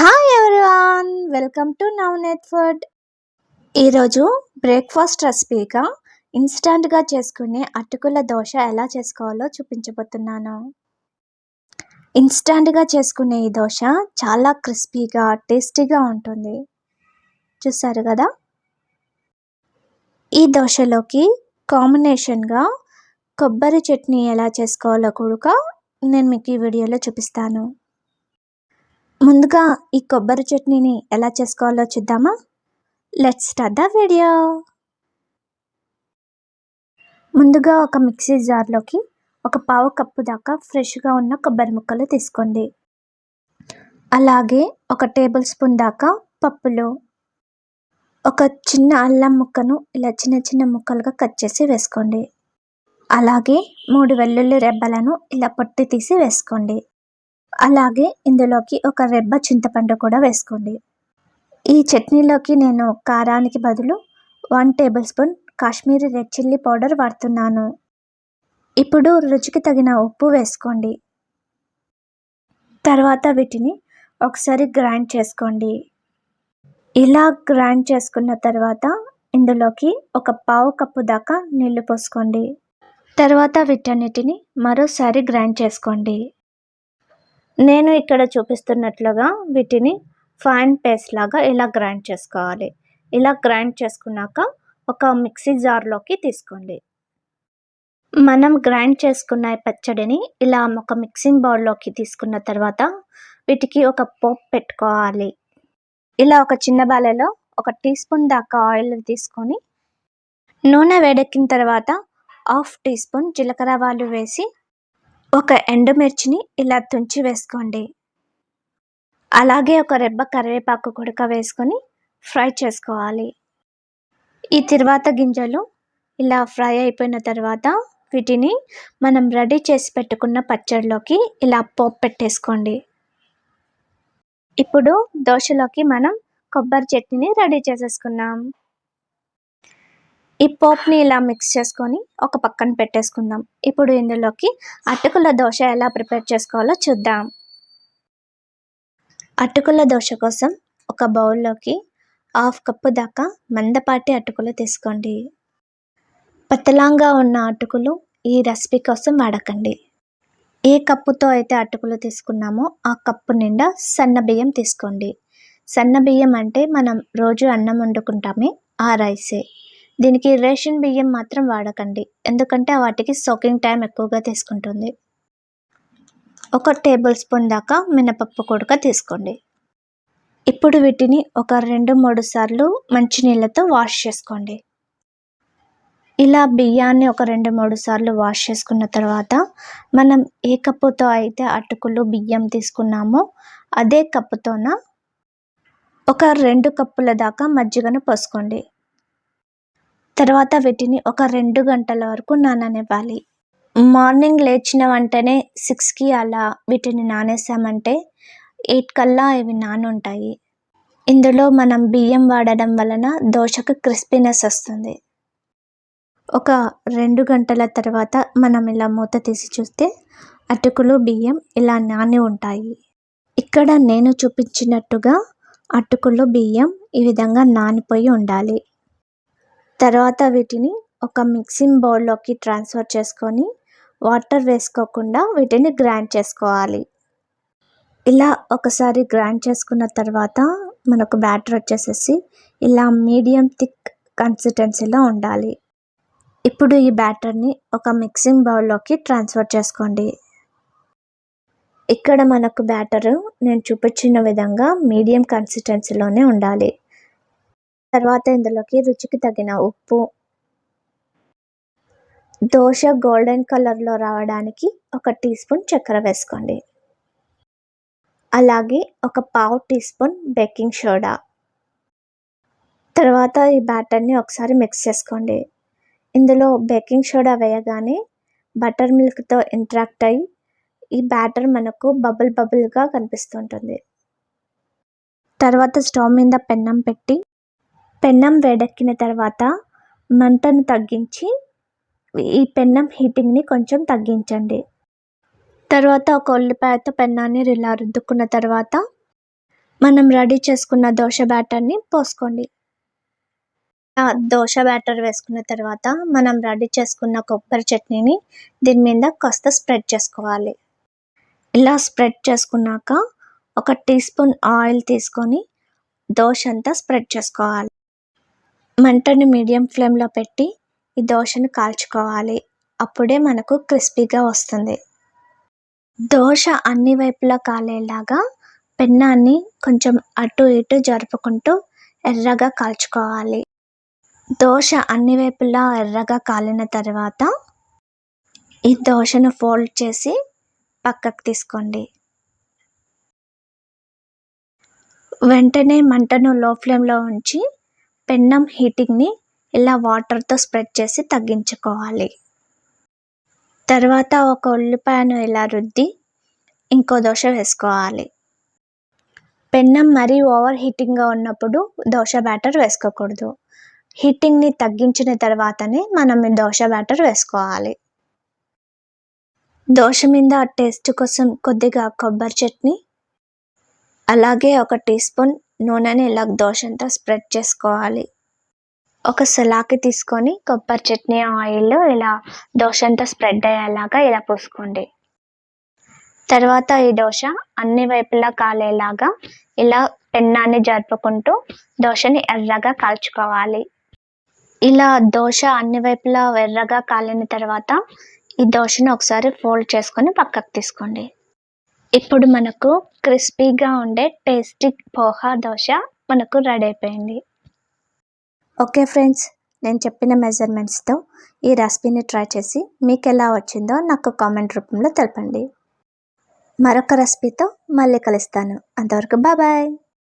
Hi everyone welcome to నవ్ food ఈరోజు breakfast రెసిపీగా ఇన్స్టంట్గా చేసుకునే అటుకుల దోశ ఎలా చేసుకోవాలో చూపించబోతున్నాను. ఇన్స్టంట్గా చేసుకునే ఈ దోశ చాలా క్రిస్పీగా టేస్టీగా ఉంటుంది. చూసారు కదా? ఈ దోశలోకి కాంబినేషన్గా కొబ్బరి చట్నీ ఎలా చేసుకోవాలో కూడా నేను మీకు ఈ వీడియోలో చూపిస్తాను. ముందుగా ఈ కొబ్బరి చట్నీని ఎలా చేసుకోవాలో చూద్దామా? లెట్స్ స్టార్ట్ ద వీడియో ముందుగా ఒక మిక్సీ జార్లోకి ఒక పావు కప్పు దాకా ఫ్రెష్గా ఉన్న కొబ్బరి ముక్కలు తీసుకోండి. అలాగే ఒక టేబుల్ స్పూన్ దాకా పప్పులు. ఒక చిన్న అల్లం ముక్కను ఇలా చిన్న చిన్న ముక్కలుగా కట్ చేసి వేసుకోండి. అలాగే మూడు వెల్లుల్లి రెబ్బలను ఇలా పొట్టి తీసి వేసుకోండి. అలాగే ఇందులోకి ఒక రెబ్బ చింతపండు కూడా వేసుకోండి. ఈ చట్నీలోకి నేను కారానికి బదులు one tablespoon Kashmiri red chilli powder వాడుతున్నాను. ఇప్పుడు రుచికి తగిన ఉప్పు వేసుకోండి. తర్వాత వీటిని ఒకసారి గ్రైండ్ చేసుకోండి. ఇలా గ్రైండ్ చేసుకున్న తర్వాత ఇందులోకి ఒక పావు కప్పు దాకా నీళ్ళు పోసుకోండి. తర్వాత వీటన్నిటిని మరోసారి గ్రైండ్ చేసుకోండి. నేను ఇక్కడ చూపిస్తున్నట్లుగా వీటిని ఫైన్ పేస్ట్ లాగా ఇలా గ్రైండ్ చేసుకోవాలి. ఇలా గ్రైండ్ చేసుకున్నాక ఒక మిక్సీ జార్లోకి తీసుకోండి. మనం గ్రైండ్ చేసుకున్న పచ్చడిని ఇలా ఒక మిక్సింగ్ బౌల్లోకి తీసుకున్న తర్వాత వీటికి ఒక పోప్ పెట్టుకోవాలి. ఇలా ఒక చిన్న బాలలో ఒక టీ స్పూన్ దాకా ఆయిల్ తీసుకొని నూనె వేడెక్కిన తర్వాత హాఫ్ టీ స్పూన్ జీలకర్ర వాళ్ళు వేసి ఒక ఎండుమిర్చిని ఇలా తుంచి వేసుకోండి. అలాగే ఒక రెబ్బ కరివేపాకు కుడక వేసుకొని ఫ్రై చేసుకోవాలి. ఈ తర్వాత గింజలు ఇలా ఫ్రై అయిపోయిన తర్వాత వీటిని మనం రెడీ చేసి పెట్టుకున్న పచ్చడిలోకి ఇలా పోపు పెట్టేసుకోండి. ఇప్పుడు దోశలోకి మనం కొబ్బరి చట్నీని రెడీ చేసేసుకున్నాం ఈ పోప్ని ఇలా మిక్స్ చేసుకొని ఒక పక్కన పెట్టేసుకుందాం. ఇప్పుడు ఇందులోకి అటుకుల దోశ ఎలా ప్రిపేర్ చేసుకోవాలో చూద్దాం. అటుకుల దోశ కోసం ఒక బౌల్లోకి హాఫ్ కప్పు దాకా మందపాటి అటుకులు తీసుకోండి. పతలాంగా ఉన్న అటుకులు ఈ రెసిపీ కోసం వాడకండి. ఏ కప్పుతో అయితే అటుకులు తీసుకున్నామో ఆ కప్పు నిండా సన్న బియ్యం తీసుకోండి. సన్న బియ్యం అంటే మనం రోజు అన్నం వండుకుంటామే ఆ రైసే. దీనికి రేషన్ బియ్యం మాత్రం వాడకండి. ఎందుకంటే వాటికి సోకింగ్ టైం ఎక్కువగా తీసుకుంటుంది. ఒక టేబుల్ స్పూన్ దాకా మినపప్పు కొడుక తీసుకోండి. ఇప్పుడు వీటిని ఒక రెండు మూడు సార్లు మంచినీళ్ళతో వాష్ చేసుకోండి. ఇలా బియ్యాన్ని ఒక రెండు మూడు సార్లు వాష్ చేసుకున్న తర్వాత మనం ఏ కప్పుతో అయితే అటుకులు బియ్యం తీసుకున్నామో అదే కప్పుతోన ఒక రెండు కప్పుల దాకా మజ్జిగను పోసుకోండి. తర్వాత వీటిని ఒక రెండు గంటల వరకు నాననివ్వాలి. మార్నింగ్ లేచిన వెంటనే సిక్స్కి అలా వీటిని నానేసామంటే ఎయిట్ కల్లా ఇవి నానుంటాయి. ఇందులో మనం బియ్యం వాడడం వలన దోశకు క్రిస్పీనెస్ వస్తుంది. ఒక రెండు గంటల తర్వాత మనం ఇలా మూత తీసి చూస్తే అటుకులు బియ్యం ఇలా నాని ఉంటాయి. ఇక్కడ నేను చూపించినట్టుగా అటుకులు బియ్యం ఈ విధంగా నానిపోయి ఉండాలి. తర్వాత వీటిని ఒక మిక్సింగ్ బౌల్లోకి ట్రాన్స్ఫర్ చేసుకొని వాటర్ వేసుకోకుండా వీటిని గ్రైండ్ చేసుకోవాలి. ఇలా ఒకసారి గ్రైండ్ చేసుకున్న తర్వాత మనకు బ్యాటర్ వచ్చేసేసి ఇలా మీడియం థిక్ కన్సిస్టెన్సీలో ఉండాలి. ఇప్పుడు ఈ బ్యాటర్ని ఒక మిక్సింగ్ బౌల్లోకి ట్రాన్స్ఫర్ చేసుకోండి. ఇక్కడ మనకు బ్యాటరు నేను చూపించిన విధంగా మీడియం కన్సిస్టెన్సీలోనే ఉండాలి. తర్వాత ఇందులోకి రుచికి తగిన ఉప్పు దోశ గోల్డెన్ కలర్లో రావడానికి ఒక టీ స్పూన్ చక్కెర వేసుకోండి. అలాగే ఒక పావు టీ స్పూన్ బేకింగ్ సోడా. తర్వాత ఈ బ్యాటర్ని ఒకసారి మిక్స్ చేసుకోండి. ఇందులో బేకింగ్ సోడా వేయగానే బటర్ మిల్క్తో ఇంట్రాక్ట్ అయ్యి ఈ బ్యాటర్ మనకు బబుల్ బబుల్గా కనిపిస్తుంటుంది తర్వాత స్టవ్ మీద పెన్నం పెట్టి పెన్నం వేడెక్కిన తర్వాత మంటను తగ్గించి ఈ పెన్నం హీటింగ్ని కొంచెం తగ్గించండి. తర్వాత ఒక ఉల్లిపాయతో పెన్నాన్ని ఇలా రుద్దుకున్న తర్వాత మనం రెడీ చేసుకున్న దోశ బ్యాటర్ని పోసుకోండి. ఆ దోశ బ్యాటర్ వేసుకున్న తర్వాత మనం రెడీ చేసుకున్న కొబ్బరి చట్నీని దీని మీద కాస్త స్ప్రెడ్ చేసుకోవాలి. ఇలా స్ప్రెడ్ చేసుకున్నాక ఒక టీ స్పూన్ ఆయిల్ తీసుకొని దోశ అంతా స్ప్రెడ్ చేసుకోవాలి. మంటని మీడియం ఫ్లేమ్లో పెట్టి ఈ దోశను కాల్చుకోవాలి. అప్పుడే మనకు క్రిస్పీగా వస్తుంది. దోశ అన్ని వైపులా కాలేలాగా పెన్నాన్ని కొంచెం అటు ఇటు జరుపుకుంటూ ఎర్రగా కాల్చుకోవాలి. దోశ అన్ని వైపులా ఎర్రగా కాలిన తర్వాత ఈ దోశను ఫోల్డ్ చేసి పక్కకు తీసుకోండి. వెంటనే మంటను లో ఫ్లేమ్లో ఉంచి పెన్నం హీటింగ్ని ఇలా వాటర్తో స్ప్రెడ్ చేసి తగ్గించుకోవాలి. తర్వాత ఒక ఉల్లిపాయను ఇలా రుద్ది ఇంకో దోశ వేసుకోవాలి. పెన్నం మరీ ఓవర్ హీటింగ్గా ఉన్నప్పుడు దోశ బ్యాటర్ వేసుకోకూడదు. హీటింగ్ని తగ్గించిన తర్వాతనే మనం దోశ బ్యాటర్ వేసుకోవాలి. దోశ మీద టేస్ట్ కోసం కొద్దిగా కొబ్బరి చట్నీ అలాగే ఒక టీ స్పూన్ నూనెని ఇలా దోశ అంతా స్ప్రెడ్ చేసుకోవాలి. ఒక సలాకి తీసుకొని కొబ్బరి చట్నీ ఆయిల్ ఇలా దోశ అంతా స్ప్రెడ్ అయ్యేలాగా ఇలా పోసుకోండి. తర్వాత ఈ దోశ అన్ని వైపులా కాలేలాగా ఇలా పెన్నాన్ని జరుపుకుంటూ దోశని ఎర్రగా కాల్చుకోవాలి. ఇలా దోశ అన్ని వైపులా ఎర్రగా కాలిన తర్వాత ఈ దోశను ఒకసారి ఫోల్డ్ చేసుకొని పక్కకు తీసుకోండి. ఇప్పుడు మనకు క్రిస్పీగా ఉండే టేస్టీ పోహా దోశ మనకు రెడీ అయిపోయింది. ఓకే ఫ్రెండ్స్ నేను చెప్పిన మెజర్మెంట్స్తో ఈ రెసిపీని ట్రై చేసి మీకు ఎలా వచ్చిందో నాకు కామెంట్ రూపంలో తెలపండి. మరొక రెసిపీతో మళ్ళీ కలుస్తాను. అంతవరకు బాయ్!